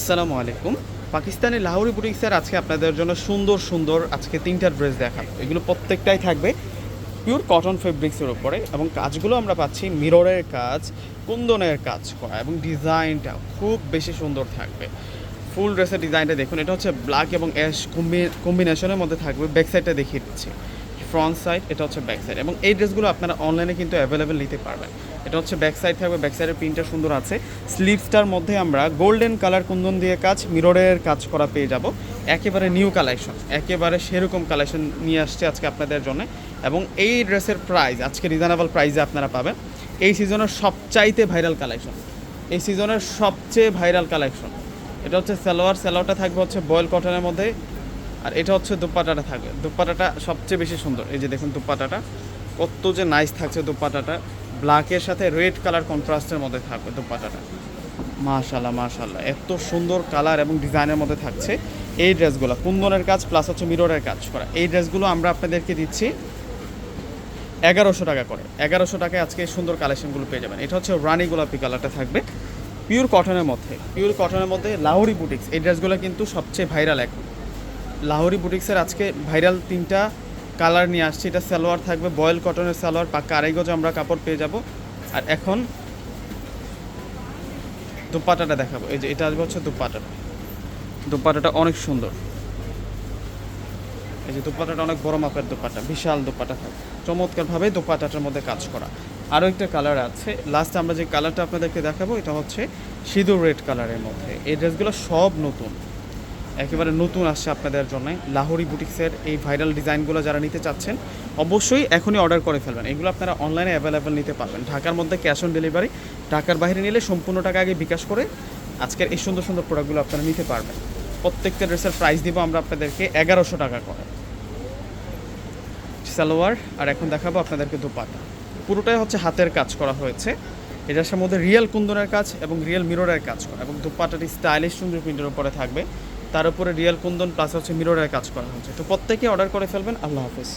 আসসালামু আলাইকুম। পাকিস্তানি লাহোরি বুটিক্সের আজকে আপনাদের জন্য সুন্দর সুন্দর আজকে তিনটা ড্রেস দেখাবো। এগুলো প্রত্যেকটাই থাকবে পিওর কটন ফেব্রিক্সের উপরে এবং কাজগুলো আমরা পাচ্ছি মিররের কাজ, কুন্দনের কাজ করা এবং ডিজাইনটা খুব বেশি সুন্দর থাকবে। ফুল ড্রেসের ডিজাইনটা দেখুন, এটা হচ্ছে ব্ল্যাক এবং অ্যাশ কম্বিনেশনের মধ্যে থাকবে। ব্যাক সাইডটা দেখিয়ে দিচ্ছি। ফ্রন্ট সাইড এটা হচ্ছে ব্যাক সাইড এবং এই ড্রেসগুলো আপনারা অনলাইনে কিন্তু অ্যাভেলেবেল নিতে পারবেন। এটা হচ্ছে ব্যাক সাইড থাকবে ব্যাক সাইডের প্রিন্টটা সুন্দর আছে। স্লিভসটার মধ্যে আমরা গোল্ডেন কালার কুন্দন দিয়ে কাজ মিররের কাজ করা পেয়ে যাব। একেবারে নিউ কালেকশন একেবারে সেরকম কালেকশন নিয়ে আসছে আজকে আপনাদের জন্য। এবং এই ড্রেসের প্রাইস আজকে রিজনেবল প্রাইসে আপনারা পাবেন। এই সিজনের সবচাইতে ভাইরাল কালেকশন এই সিজনের সবচেয়ে ভাইরাল কালেকশন এটা হচ্ছে সালোয়ার। সালোয়ারটা থাকবে হচ্ছে বয়েল কটনের মধ্যে। আর এটা হচ্ছে দুপাটাটা থাকবে দুপাটাটা সবচেয়ে বেশি সুন্দর। এই যে দেখুন দুপাটাটা, কত যে নাইস থাকছে দুপাটাটা। ব্ল্যাকের সাথে রেড কালার কন্ট্রাস্টের মধ্যে থাকবে দুপাটাটা। মাশাল্লাহ মাশাল্লাহ এত সুন্দর কালার এবং ডিজাইনের মধ্যে থাকছে এই ড্রেসগুলো। কুন্দনের কাজ প্লাস হচ্ছে মিররের কাজ করা। এই ড্রেসগুলো আমরা আপনাদেরকে দিচ্ছি এগারোশো টাকা করে। এগারোশো টাকায় আজকে সুন্দর কালেকশনগুলো পেয়ে যাবেন। এটা হচ্ছে রানি গোলাপি কালারটা থাকবে। পিওর কটনের মধ্যে। পিওর কটনের মধ্যে লাহোরি বুটিক্স এই ড্রেসগুলো কিন্তু সবচেয়ে ভাইরাল এখন। লাহোরি বুটিক্সের আজকে ভাইরাল তিনটা কালার নিয়ে আসছি। এটা সালোয়ার থাকবে, বয়েল কটনের সালোয়ার, পাক্কা আড়াই গজ আমরা কাপড় পেয়ে যাব। আর এখন দুপাটাটা দেখাবো। এই যে এটা আসবে হচ্ছে দুপাটাটা। দুপাটাটা অনেক সুন্দর। এই যে দুপাটাটা অনেক বড় মাপের দুপাটা, বিশাল দুপাটা থাকে। চমৎকারভাবে দুপাটাটার মধ্যে কাজ করা। আরও একটা কালার আছে। লাস্ট আমরা যে কালারটা আপনাদেরকে দেখাবো, এটা হচ্ছে সিঁদুর রেড কালারের মধ্যে। এই ড্রেসগুলো সব নতুন। একেবারে নতুন আসছে আপনাদের জন্য। লাহোরি বুটিক্সের এই ভাইরাল ডিজাইনগুলো যারা নিতে চাচ্ছেন, অবশ্যই এখনই অর্ডার করে ফেলবেন। এগুলো আপনারা অনলাইনে অ্যাভেলেবেল নিতে পারবেন। ঢাকার মধ্যে ক্যাশ অন ডেলিভারি ঢাকার বাইরে নিলে সম্পূর্ণ টাকা আগে বিকাশ করে আজকের এই সুন্দর সুন্দর প্রোডাক্টগুলো আপনারা নিতে পারবেন। প্রত্যেকটা ড্রেসের প্রাইস দিব আমরা আপনাদেরকে এগারোশো টাকা করে। সালোয়ার, আর এখন দেখাবো আপনাদেরকে দুপাটা। পুরোটাই হচ্ছে হাতের কাজ করা হয়েছে। এটার মধ্যে রিয়েল কুন্দনের কাজ এবং রিয়েল মিররের কাজ করা। এবং দুপাটাটি স্টাইলিশ সুন্দর প্রিন্টের উপরে থাকবে। তার উপরে রিয়েল কুন্দন প্লাস হচ্ছে মিররের কাজ করা হচ্ছে। তো প্রত্যেকে অর্ডার করে ফেলবেন। আল্লাহ হাফেজ।